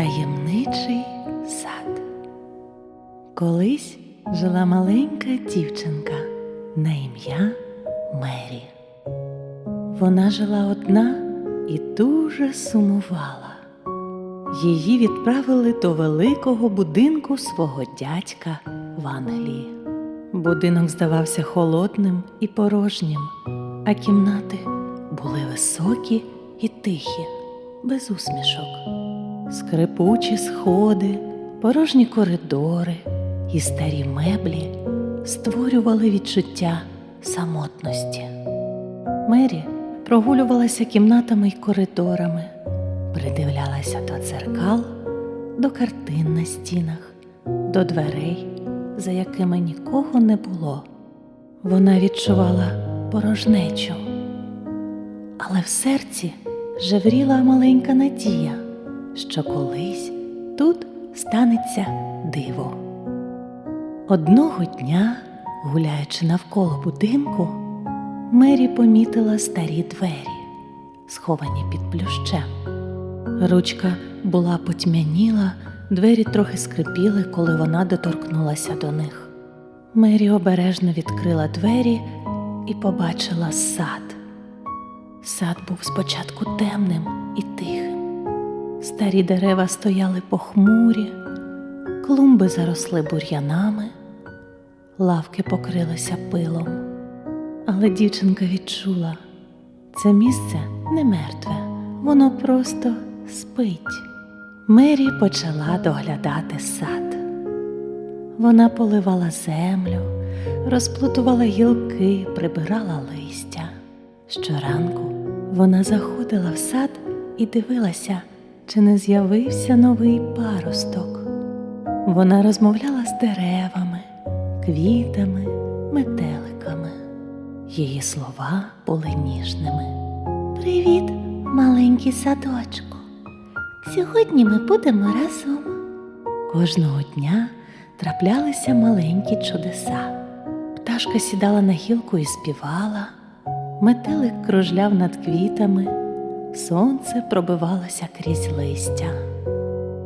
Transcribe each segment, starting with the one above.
Таємничий сад. Колись жила маленька дівчинка на ім'я Мері. Вона жила одна і дуже сумувала. Її відправили до великого будинку свого дядька в Англії. Будинок здавався холодним і порожнім, а кімнати були високі і тихі, без усмішок. Скрипучі сходи, порожні коридори і старі меблі створювали відчуття самотності. Мері прогулювалася кімнатами й коридорами, придивлялася до дзеркал, до картин на стінах, до дверей, за якими нікого не було. Вона відчувала порожнечу, але в серці жевріла маленька надія, що колись тут станеться диво. Одного дня, гуляючи навколо будинку, Мері помітила старі двері, сховані під плющем. Ручка була потьмяніла, двері трохи скрипіли, коли вона доторкнулася до них. Мері обережно відкрила двері і побачила сад. Сад був спочатку темним і тихим. Старі дерева стояли похмурі, клумби заросли бур'янами, лавки покрилися пилом. Але дівчинка відчула, це місце не мертве, воно просто спить. Мері почала доглядати сад. Вона поливала землю, розплутувала гілки, прибирала листя. Щоранку вона заходила в сад і дивилася, чи не з'явився новий паросток. Вона розмовляла з деревами, квітами, метеликами. Її слова були ніжними. Привіт, маленький садочку. Сьогодні ми будемо разом. Кожного дня траплялися маленькі чудеса. Пташка сідала на гілку і співала, метелик кружляв над квітами, сонце пробивалося крізь листя.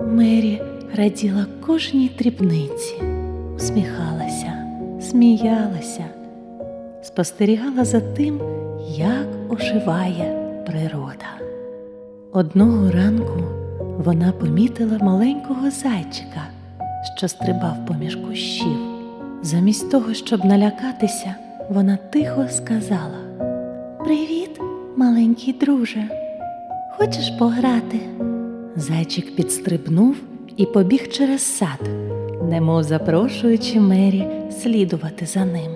Мері раділа кожній дрібниці, усміхалася, сміялася, спостерігала за тим, як оживає природа. Одного ранку вона помітила маленького зайчика, що стрибав поміж кущів. Замість того, щоб налякатися, вона тихо сказала: Привіт, маленький друже. Хочеш пограти? Зайчик підстрибнув і побіг через сад, немов запрошуючи Мері слідувати за ним.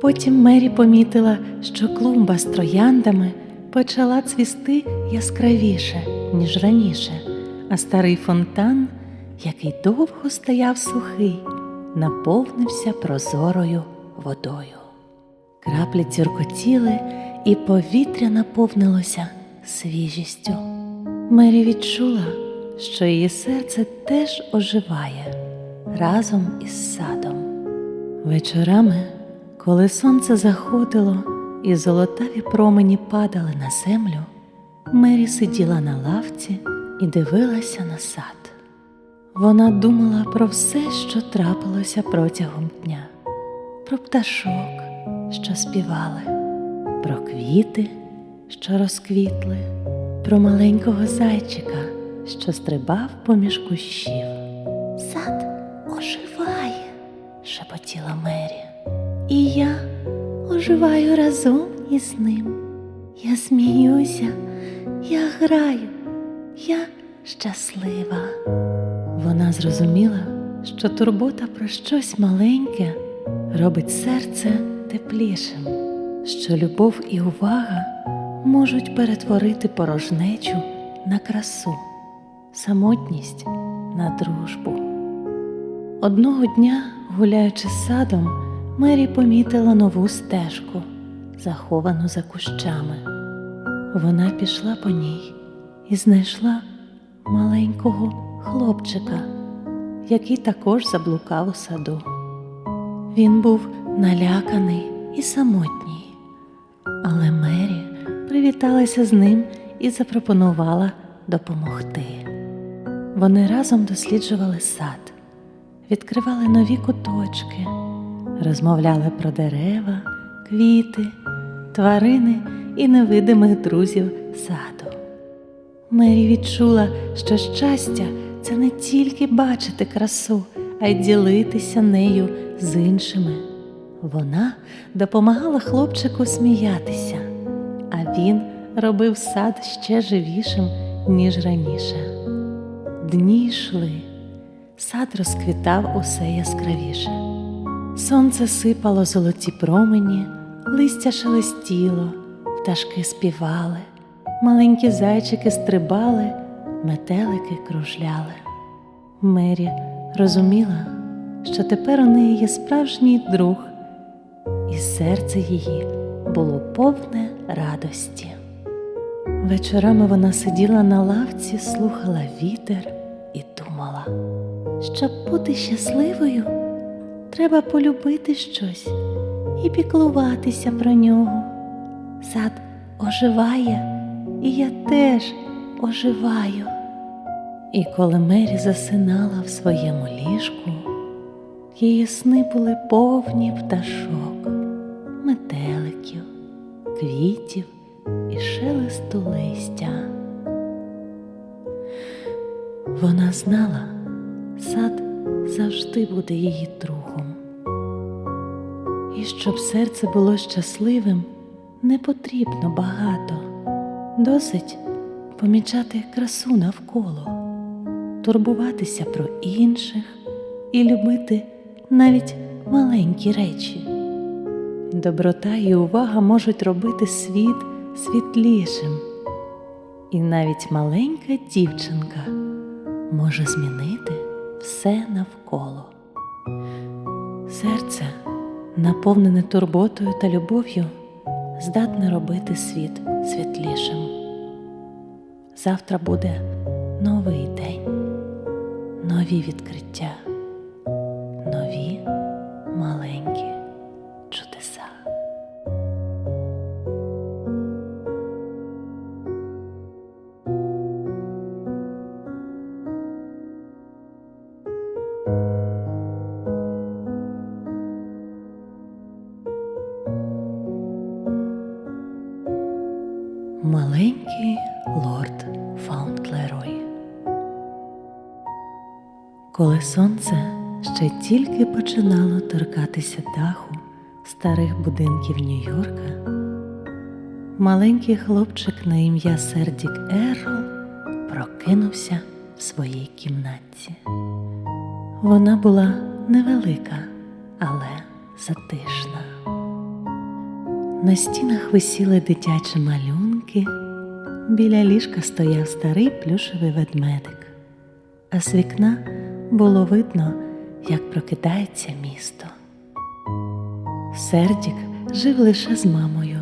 Потім Мері помітила, що клумба з трояндами почала цвісти яскравіше, ніж раніше, а старий фонтан, який довго стояв сухий, наповнився прозорою водою. Краплі цюркотіли, і повітря наповнилося свіжістю. Мері відчула, що її серце теж оживає разом із садом. Вечорами, коли сонце заходило і золотаві промені падали на землю, Мері сиділа на лавці і дивилася на сад. Вона думала про все, що трапилося протягом дня, про пташок, що співали, про квіти, що розквітли, про маленького зайчика, що стрибав поміж кущів. Сад оживає, шепотіла Мері. І я оживаю разом із ним. Я сміюся, я граю, я щаслива. Вона зрозуміла, що турбота про щось маленьке робить серце теплішим, що любов і увага можуть перетворити порожнечу на красу, самотність на дружбу. Одного дня, гуляючи садом, Мері помітила нову стежку, заховану за кущами. Вона пішла по ній і знайшла маленького хлопчика, який також заблукав у саду. Він був наляканий і самотній, але Мері привіталася з ним і запропонувала допомогти. Вони разом досліджували сад, відкривали нові куточки, розмовляли про дерева, квіти, тварини і невидимих друзів саду. Мері відчула, що щастя це не тільки бачити красу, а й ділитися нею з іншими. Вона допомагала хлопчику сміятися, а він робив сад ще живішим, ніж раніше. Дні йшли, сад розквітав усе яскравіше. Сонце сипало золоті промені, листя шелестіло, пташки співали, маленькі зайчики стрибали, метелики кружляли. Мері розуміла, що тепер у неї є справжній друг, і серце її було повне радості. Вечорами вона сиділа на лавці, слухала вітер і думала, щоб бути щасливою, треба полюбити щось і піклуватися про нього. Сад оживає, і я теж оживаю. І коли Мері засинала в своєму ліжку, її сни були повні пташок, квітів і шелесту листя. Вона знала, сад завжди буде її другом. І щоб серце було щасливим, не потрібно багато, досить помічати красу навколо, турбуватися про інших і любити навіть маленькі речі. Доброта і увага можуть робити світ світлішим, і навіть маленька дівчинка може змінити все навколо. Серце, наповнене турботою та любов'ю, здатне робити світ світлішим. Завтра буде новий день, нові відкриття, нові маленькі тільки починало торкатися даху старих будинків Нью-Йорка, маленький хлопчик на ім'я Сердік Еррол прокинувся в своїй кімнатці. Вона була невелика, але затишна. На стінах висіли дитячі малюнки, біля ліжка стояв старий плюшевий ведмедик, а з вікна було видно, як прокидається місто. Сердік жив лише з мамою.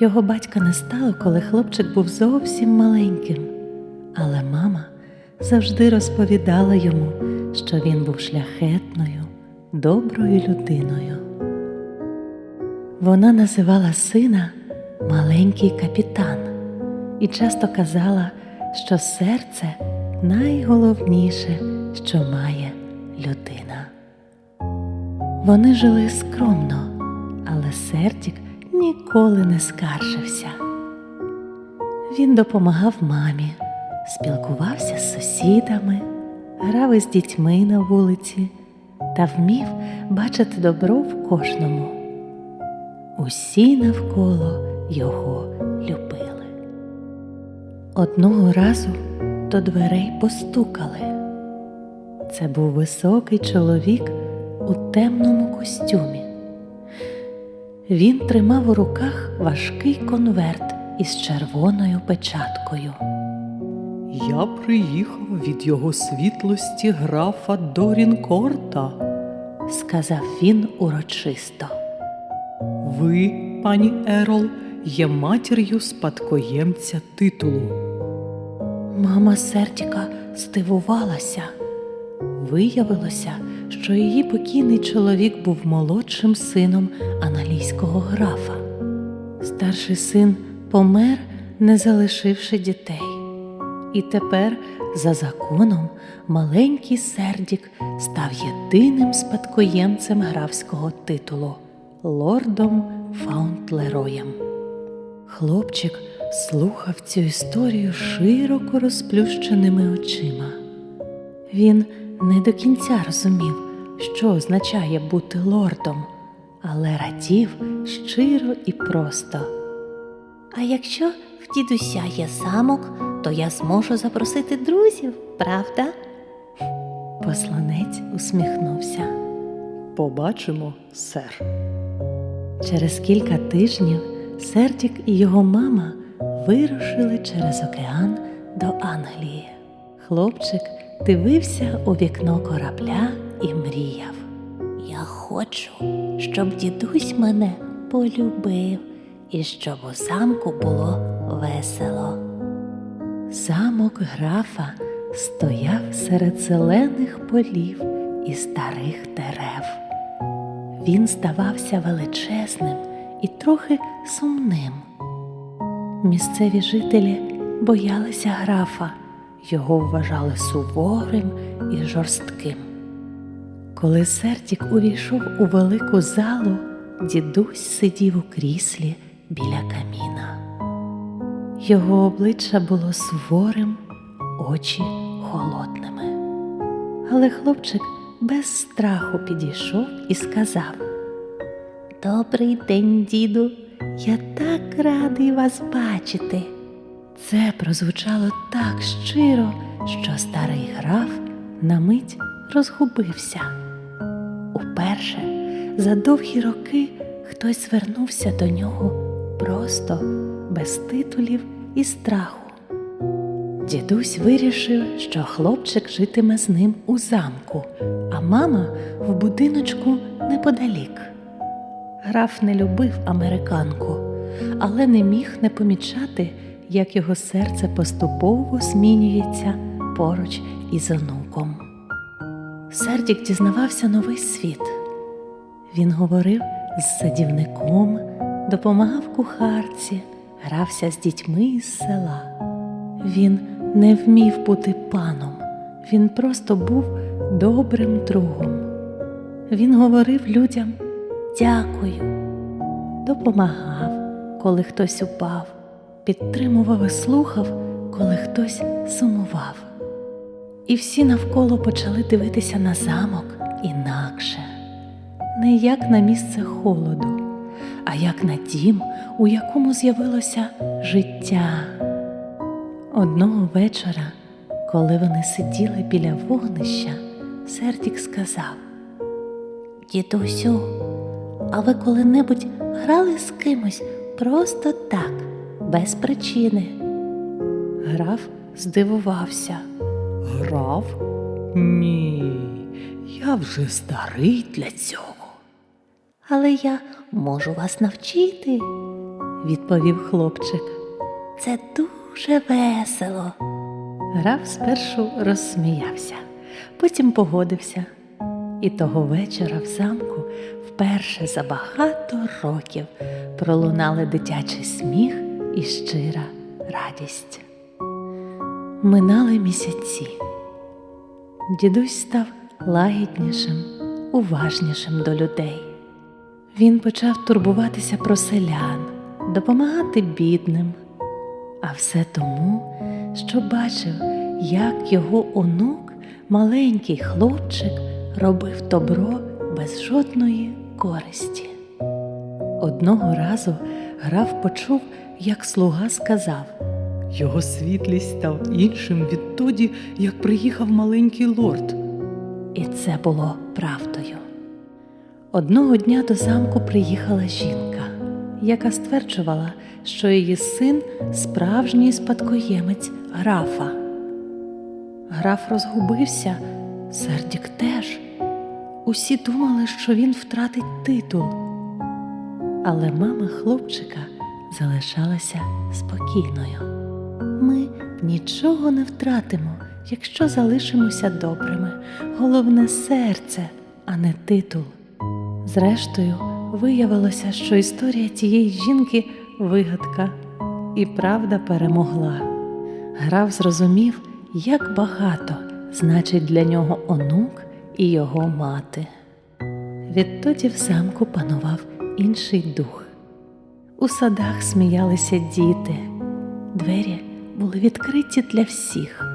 Його батька не стало, коли хлопчик був зовсім маленьким, але мама завжди розповідала йому, що він був шляхетною, доброю людиною. Вона називала сина маленький капітан і часто казала, що серце найголовніше, що має людина. Вони жили скромно, але Сердік ніколи не скаржився. Він допомагав мамі, спілкувався з сусідами, грав із дітьми на вулиці та вмів бачити добро в кожному. Усі навколо його любили. Одного разу до дверей постукали. Це був високий чоловік у темному костюмі. Він тримав у руках важкий конверт із червоною печаткою. Я приїхав від його світлості графа Дорінкорта. Сказав він урочисто. Ви, пані Ерол, є матір'ю спадкоємця титулу. Мама Сердіка здивувалася. Виявилося, що її покійний чоловік був молодшим сином аналійського графа. Старший син помер, не залишивши дітей. І тепер За законом маленький Сердік став єдиним спадкоємцем графського титулу лордом Фаунтлероєм. Хлопчик слухав цю історію широко розплющеними очима. Він не до кінця розумів, що означає бути лордом, але радів щиро і просто. А якщо в дідуся є замок, то я зможу запросити друзів, правда? Посланець усміхнувся. Побачимо, сер. Через кілька тижнів Сердік і його мама вирушили через океан до Англії. Хлопчик дивився у вікно корабля і мріяв. Я хочу, щоб дідусь мене полюбив і щоб у замку було весело. Замок графа стояв серед зелених полів і старих дерев. Він здавався величезним і трохи сумним. Місцеві жителі боялися графа, його вважали суворим і жорстким. Коли Сертік увійшов у велику залу, дідусь сидів у кріслі біля каміна. Його обличчя було суворим, очі холодними. Але хлопчик без страху підійшов і сказав: Добрий день, діду. Я так радий вас бачити. Це прозвучало так щиро, що старий граф на мить розгубився. Уперше за довгі роки хтось звернувся до нього просто без титулів і страху. Дідусь вирішив, що хлопчик житиме з ним у замку, а мама в будиночку неподалік. Граф не любив американку, але не міг не помічати, як його серце поступово змінюється поруч із онуком. Сердік дізнавався новий світ. Він говорив з садівником, допомагав кухарці, грався з дітьми із села. Він не вмів бути паном, він просто був добрим другом. Він говорив людям дякую, допомагав, коли хтось упав, підтримував і слухав, коли хтось сумував. І всі навколо почали дивитися на замок інакше, не як на місце холоду, а як на дім, у якому з'явилося життя. Одного вечора, коли вони сиділи біля вогнища, Сердік сказав: Дідусю, а ви коли-небудь грали з кимось просто так, без причини? Граф здивувався. Грав? Ні, я вже старий для цього. Але я можу вас навчити. відповів хлопчик. Це дуже весело. Граф спершу розсміявся, потім погодився. І того вечора в замку вперше за багато років пролунали дитячий сміх і щира радість. Минали місяці. Дідусь став лагіднішим, уважнішим до людей. Він почав турбуватися про селян, допомагати бідним, а все тому, що бачив, як його онук, маленький хлопчик, робив добро без жодної користі. Одного разу граф почув, як слуга сказав. Його світлість став іншим відтоді, як приїхав маленький лорд. І це було правдою. Одного дня до замку приїхала жінка, яка стверджувала, що її син справжній спадкоємець графа. Граф розгубився, Сердік теж. Усі думали, що він втратить титул. Але мама хлопчика залишалася спокійною. Ми нічого не втратимо, якщо залишимося добрими. Головне серце, а не титул. Зрештою, виявилося, що історія цієї жінки вигадка, і правда перемогла. Граф зрозумів, як багато значить для нього онук і його мати. Відтоді в замку панував інший дух. У садах сміялися діти, двері були відкриті для всіх.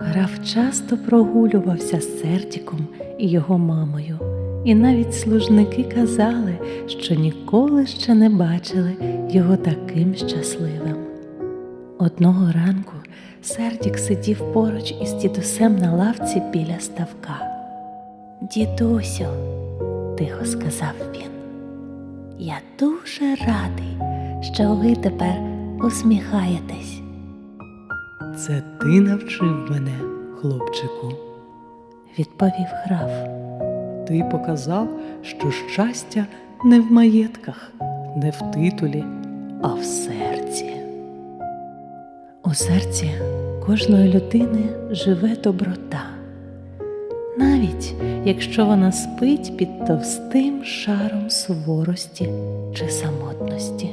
Граф часто прогулювався з Сертіком і його мамою, і навіть служники казали, що ніколи ще не бачили його таким щасливим. Одного ранку Сердік сидів поруч із дідусем на лавці біля ставка. Дідусю, тихо сказав він, я дуже радий, що ви тепер усміхаєтесь. Це ти навчив мене, хлопчику. Відповів граф. Ти показав, що щастя не в маєтках, не в титулі, а в серці. У серці кожної людини живе доброта, навіть якщо вона спить під товстим шаром суворості чи самотності.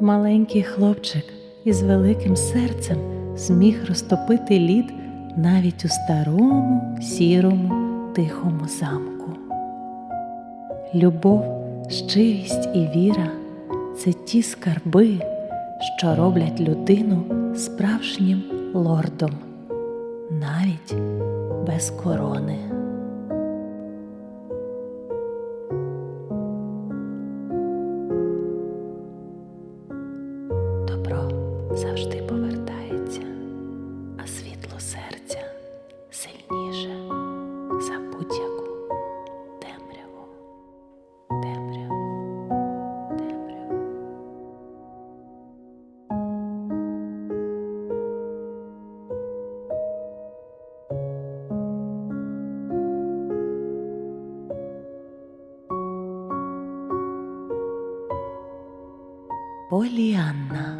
Маленький хлопчик із великим серцем зміг розтопити лід навіть у старому, сірому, тихому замку. Любов, щирість і віра це ті скарби, що роблять людину справжнім лордом, навіть без корони. Поліанна.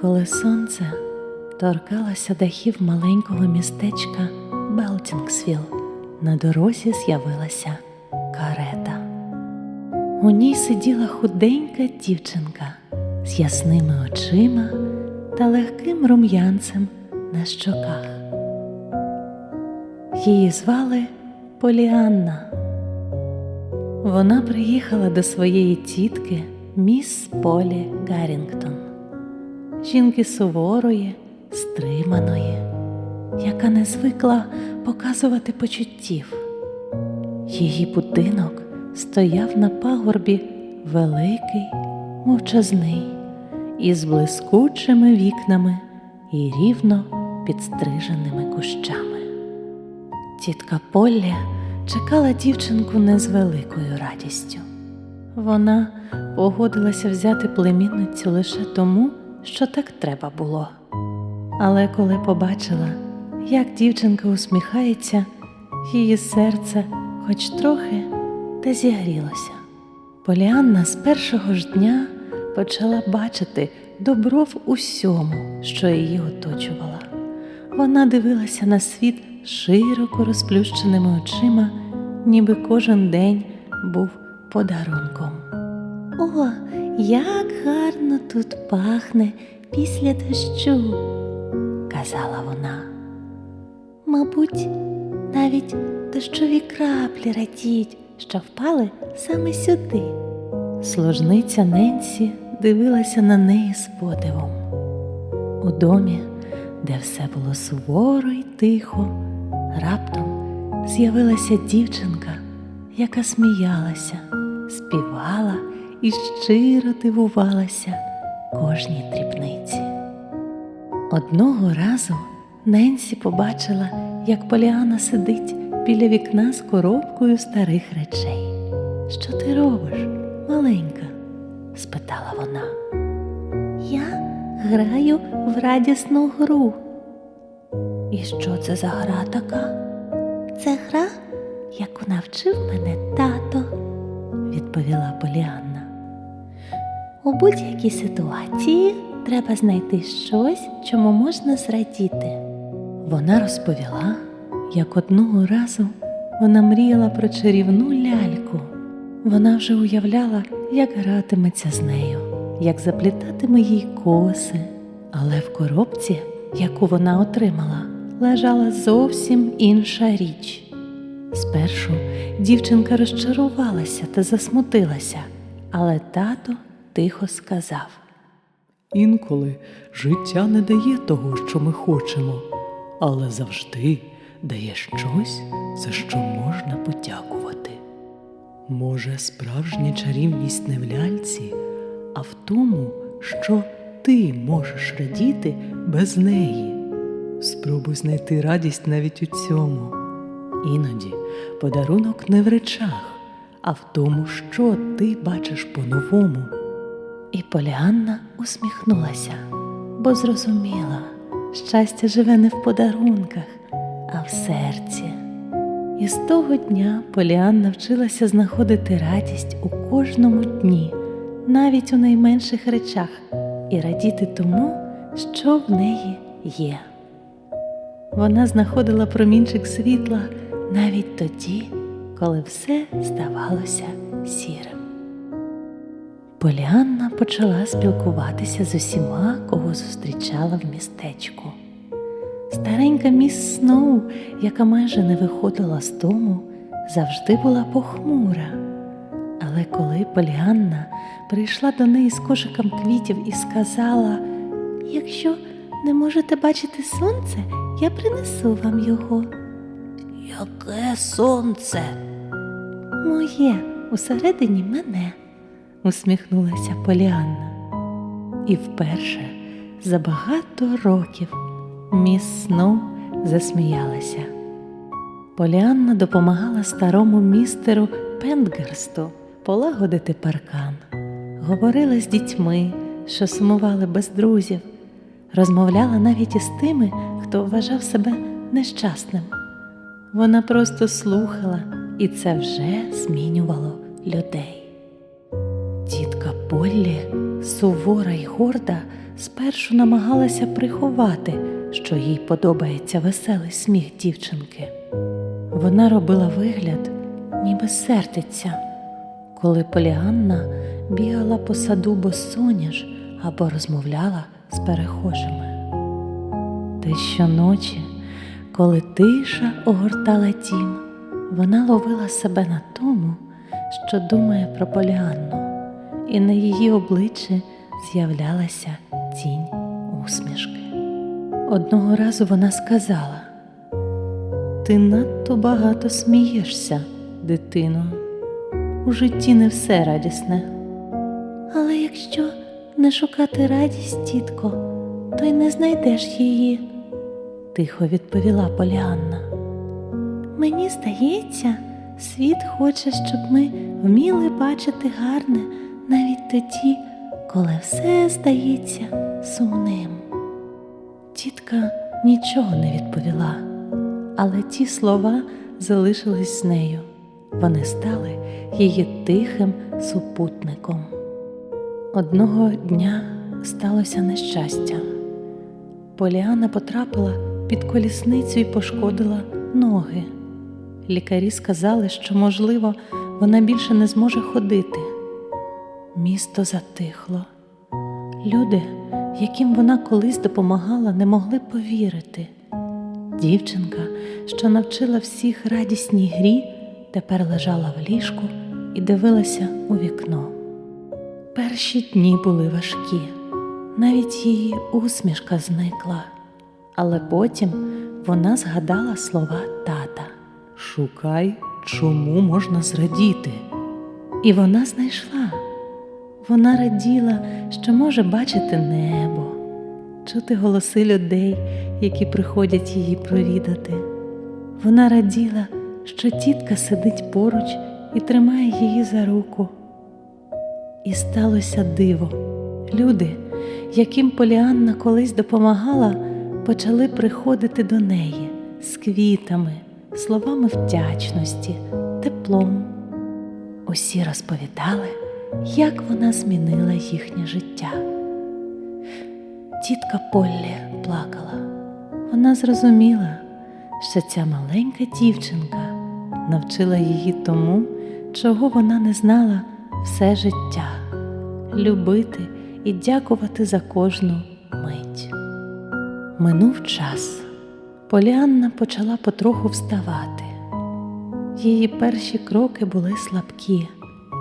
Коли сонце торкалося дахів маленького містечка Белтінгсвіл, на дорозі з'явилася карета. У ній сиділа худенька дівчинка з ясними очима та легким рум'янцем на щоках. Її звали Поліанна. Вона приїхала до своєї тітки міс Полі Гаррінгтон, жінки суворої, стриманої, яка не звикла показувати почуттів. Її будинок стояв на пагорбі великий, мовчазний, із блискучими вікнами і рівно підстриженими кущами. Тітка Поллі чекала дівчинку не з великою радістю. Вона погодилася взяти племінницю лише тому, що так треба було. Але коли побачила, як дівчинка усміхається, її серце хоч трохи та зігрілося. Поліанна з першого ж дня почала бачити добро в усьому, що її оточувала. Вона дивилася на світ широко розплющеними очима, ніби кожен день був подарунком. О, як гарно тут пахне після дощу, казала вона. Мабуть, навіть дощові краплі радіють, що впали саме сюди. Служниця Ненсі дивилася на неї з подивом. У домі, де все було суворо й тихо, раптом з'явилася дівчинка, яка сміялася, співала і щиро дивувалася кожній дрібниці. Одного разу Ненсі побачила, як Поліана сидить біля вікна з коробкою старих речей. Що ти робиш, маленька? спитала вона. Я граю в радісну гру. І що це за гра така? Це гра, яку навчив мене тато, відповіла Поліанна. У будь-якій ситуації треба знайти щось, чому можна зрадіти. Вона розповіла, як одного разу вона мріяла про чарівну ляльку. Вона вже уявляла, як гратиметься з нею, як заплітатиме їй коси, але в коробці яку вона отримала, лежала зовсім інша річ. Спершу дівчинка розчарувалася та засмутилася, але тато тихо сказав. Інколи життя не дає того, що ми хочемо, але завжди дає щось, за що можна подякувати. Може, справжня чарівність не в ляльці, а в тому, що ти можеш радіти без неї. Спробуй знайти радість навіть у цьому. Іноді подарунок не в речах, а в тому, що ти бачиш по-новому. І Поліанна усміхнулася, бо зрозуміла, щастя живе не в подарунках, а в серці. І з того дня Поліанна вчилася знаходити радість у кожному дні, навіть у найменших речах, і радіти тому, що в неї є. Вона знаходила промінчик світла навіть тоді, коли все здавалося сірим. Поліанна почала спілкуватися з усіма, кого зустрічала в містечку. Старенька міс Сноу, яка майже не виходила з дому, завжди була похмура. Але коли Поліанна прийшла до неї з кошиком квітів і сказала: Якщо не можете бачити сонце, я принесу вам його. Яке сонце? Моє усередині мене, усміхнулася Поліанна. І вперше за багато років міс Сноу засміялася. Поліанна допомагала старому містеру Пендгерсту полагодити паркан, говорила з дітьми, що сумували без друзів, розмовляла навіть із тими, хто вважав себе нещасним. Вона просто слухала, і це вже змінювало людей. Тітка Поллі, сувора й горда, спершу намагалася приховати, що їй подобається веселий сміх дівчинки. Вона робила вигляд, ніби сердиться, коли Поліанна бігала по саду босоніж або розмовляла з перехожими. Та щоночі, коли тиша огортала дім, вона ловила себе на тому, що думає про Поліанну, і на її обличчі з'являлася тінь усмішки. Одного разу вона сказала: Ти надто багато смієшся, дитино. У житті не все радісне. Але якщо не шукати радість, тітко, то й не знайдеш її, тихо відповіла Поліанна. Мені здається, світ хоче, щоб ми вміли бачити гарне навіть тоді, коли все здається сумним. Тітка нічого не відповіла, але ті слова залишились з нею. Вони стали її тихим супутником. Одного дня сталося нещастя. Поліана потрапила під колісницю і пошкодила ноги. Лікарі сказали, що, можливо, вона більше не зможе ходити. Місто затихло. Люди, яким вона колись допомагала, не могли повірити. Дівчинка, що навчила всіх радісній грі, тепер лежала в ліжку і дивилася у вікно. Перші дні були важкі, навіть її усмішка зникла, але потім вона згадала слова тата. Шукай, чому можна зрадіти. І вона знайшла. Вона раділа, що може бачити небо, чути голоси людей, які приходять її провідати. Вона раділа, що тітка сидить поруч і тримає її за руку. І сталося диво. Люди, яким Поліанна колись допомагала, почали приходити до неї з квітами, словами вдячності, теплом. Усі розповідали, як вона змінила їхнє життя. Тітка Поллі плакала. Вона зрозуміла, що ця маленька дівчинка навчила її тому, чого вона не знала все життя любити і дякувати за кожну мить. Минув час. Поліанна почала потроху вставати. Її перші кроки були слабкі,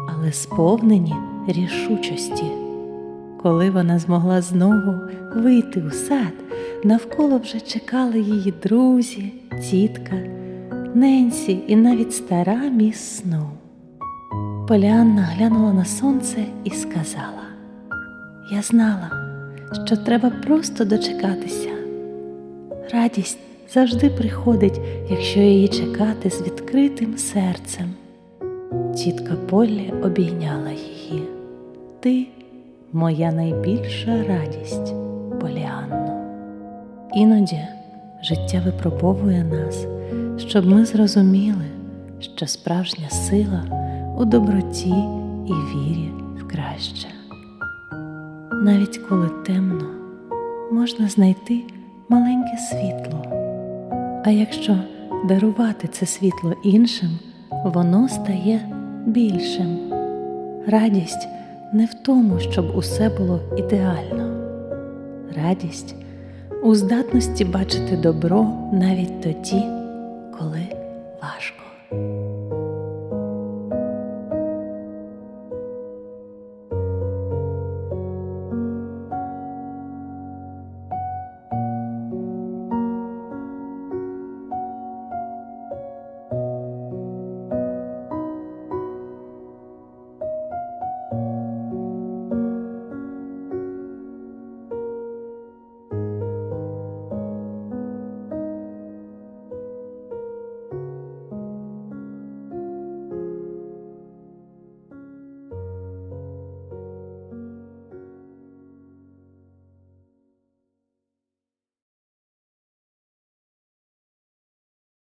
але сповнені рішучості. Коли вона змогла знову вийти у сад, навколо вже чекали її друзі, тітка, Ненсі і навіть стара міс Сноу. Поліанна глянула на сонце і сказала: Я знала, що треба просто дочекатися. Радість завжди приходить, якщо її чекати з відкритим серцем. Тітка Поллі обійняла її. Ти моя найбільша радість, Поліанно. Іноді життя випробовує нас, щоб ми зрозуміли, що справжня сила у доброті і вірі в краще. Навіть коли темно, можна знайти маленьке світло. А якщо дарувати це світло іншим, воно стає більшим. Радість не в тому, щоб усе було ідеально. Радість у здатності бачити добро навіть тоді, коли важко.